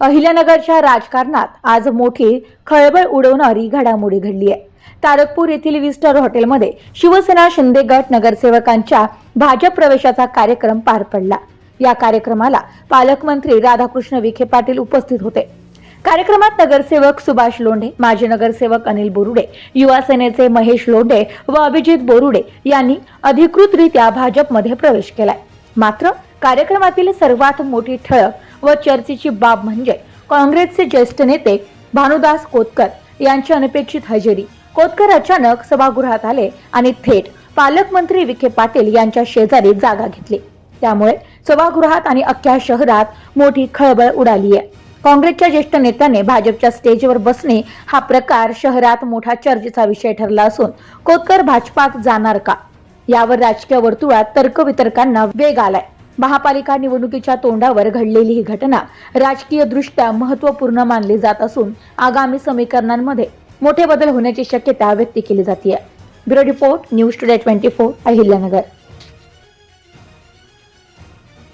अहिल्यानगरच्या राजकारणात आज मोठी खळबळ उडवणारी घडामोडी घडली आहे. तारकपूर येथील विस्टर हॉटेलमध्ये शिवसेना शिंदे गट नगरसेवकांच्या भाजप प्रवेशाचा कार्यक्रम पार पडला. या कार्यक्रमाला पालकमंत्री राधाकृष्ण विखे पाटील उपस्थित होते. कार्यक्रमात नगरसेवक सुभाष लोंढे माजी नगरसेवक अनिल बोरुडे युवा सेनेचे महेश लोंढे व अभिजित बोरुडे यांनी अधिकृतरित्या भाजपमध्ये प्रवेश केलाय. मात्र कार्यक्रमातील सर्वात मोठी ठळक व चर्चेची बाब म्हणजे काँग्रेसचे ज्येष्ठ नेते भानुदास कोतकर यांची अनपेक्षित हजेरी. कोतकर अचानक सभागृहात आले आणि थेट पालकमंत्री विखे पाटील यांच्या शेजारी जागा घेतली. त्यामुळे सभागृहात आणि अख्ख्या शहरात मोठी खळबळ उडाली आहे काँग्रेसच्या ज्येष्ठ नेत्याने भाजपच्या स्टेजवर बसणे हा प्रकार शहरात मोठा चर्चेचा विषय ठरला असून कोतकर भाजपात जाणार का? यावर राजकीय वर्तुळात तर्कवितर्कांना वेग आलाय. महापालिका निवडणुकीच्या तोंडावर घडलेली ही घटना राजकीयदृष्ट्या महत्त्वपूर्ण महत्त्वपूर्ण मानली जात असून आगामी समीकरणांमध्ये मोठे बदल होण्याची शक्यता व्यक्त केली जाते bureau report news today twenty four Ahilyanagar.